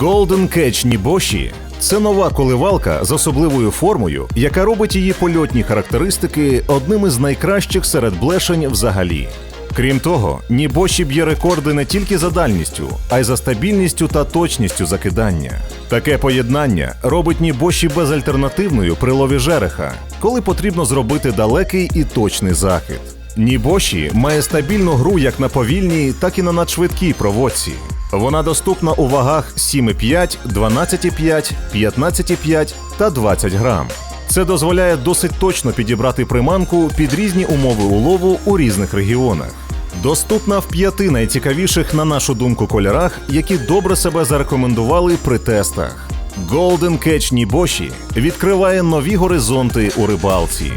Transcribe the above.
Golden Catch Нібоші це нова коливалка з особливою формою, яка робить її польотні характеристики одним із найкращих серед блешень взагалі. Крім того, Нібоші б'є рекорди не тільки за дальністю, а й за стабільністю та точністю закидання. Таке поєднання робить Нібоші безальтернативною при лові жереха, коли потрібно зробити далекий і точний захід. Нібоші має стабільну гру як на повільній, так і на надшвидкій проводці. Вона доступна у вагах 7,5, 12,5, 15,5 та 20 грам. Це дозволяє досить точно підібрати приманку під різні умови улову у різних регіонах. Доступна в п'яти найцікавіших, на нашу думку, кольорах, які добре себе зарекомендували при тестах. Golden Catch Нібоші відкриває нові горизонти у рибалці.